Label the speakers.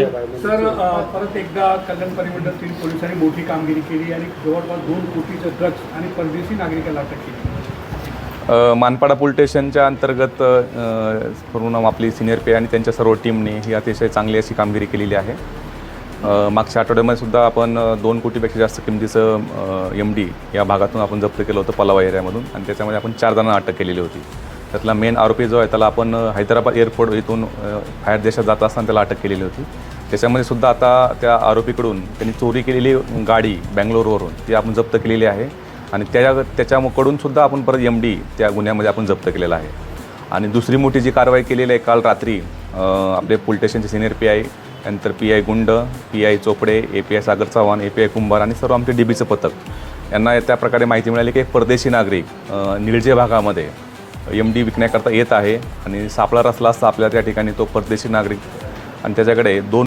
Speaker 1: Sir परत एकदा कल्याण परिमंडळ तीन पोलिसांनी मोठी कामगिरी केली आणि जवळपास दोन कोटीचं ड्रग्ज आणि परदेशी नागरिकाला अटक केली.
Speaker 2: मानपाडा पोलीस स्टेशनच्या अंतर्गत पूर्ण आपली सिनियर पे आणि त्यांच्या सर्व टीमने ही अतिशय चांगली अशी कामगिरी केलेली आहे. मागच्या आठवड्यामध्ये सुद्धा आपण दोन कोटीपेक्षा जास्त किमतीचं एम डी या भागातून आपण जप्त केलं होतं पलावा एरियामधून आणि त्याच्यामध्ये आपण चार जणांना अटक केलेली होती. त्यातला मेन आरोपी जो आहे त्याला आपण हैदराबाद एअरपोर्ट इथून बाहेर देशात जात असताना त्याला अटक केलेली होती. त्याच्यामध्ये सुद्धा आता त्या आरोपीकडून त्यांनी चोरी केलेली गाडी बँगलोरवरून ती आपण जप्त केलेली आहे. आणि त्या त्याच्याकडून सुद्धा आपण परत एम डी त्या गुन्ह्यामध्ये आपण जप्त केलेला आहे. आणि दुसरी मोठी जी कारवाई केलेली आहे काल रात्री आपले पोलीस स्टेशनचे सिनियर पी आय नंतर P I Gund P I Chopde A P I Sagar Chavan A P I Kumbhar आणि सर्व आमचे डी बीचं पथक. यांना त्या प्रकारे माहिती मिळाली की एक परदेशी नागरिक निळजे भागामध्ये एम डी विकण्याकरता येत आहे आणि सापळा रचला असता आपल्या त्या ठिकाणी तो परदेशी नागरिक. आणि त्याच्याकडे दोन